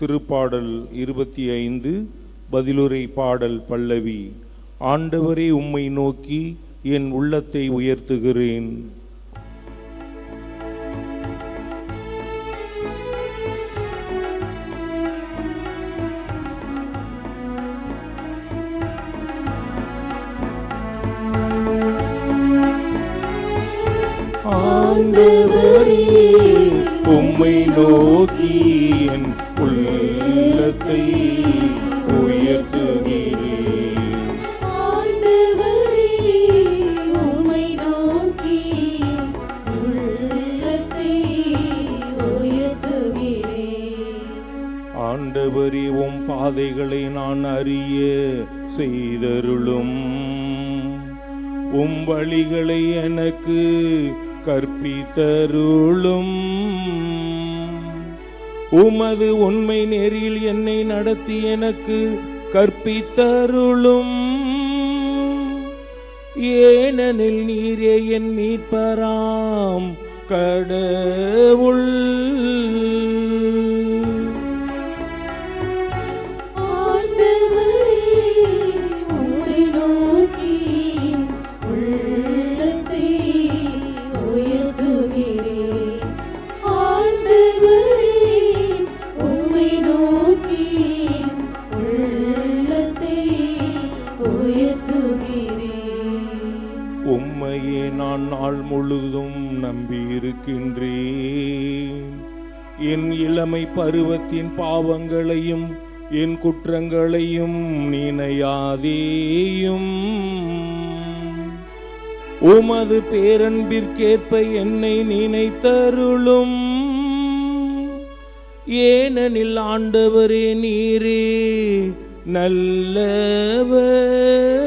திருப்பாடல் இருபத்தி ஐந்து பதிலுரை பாடல் பல்லவி. ஆண்டவரே உம்மை நோக்கி என் உள்ளத்தை உயர்த்துகிறேன். ஆண்டவரே உம்மை நோக்கி என் உள்ளத்தை உயர்த்துகிறேன். ஆண்டவரே உம் பாதைகளை நான் அறிய செய்தருளும். உம் வழிகளை எனக்கு கற்பித்தருளும். உமது உண்மை நெறியில் என்னை நடத்தி எனக்கு கற்பித்தருளும். ஏனெனில் நீரே என் மீட்பராம். கடவுள் உம்மையே நான் நாள் முழுதும் நம்பியிருக்கின்றேன். என் இளமை பருவத்தின் பாவங்களையும் என் குற்றங்களையும் நினையாதேயும். உமது பேரன்பிற்கேற்ப என்னை நினைத்தருளும். ஏனெனில் ஆண்டவரே நீரே நல்லவர்.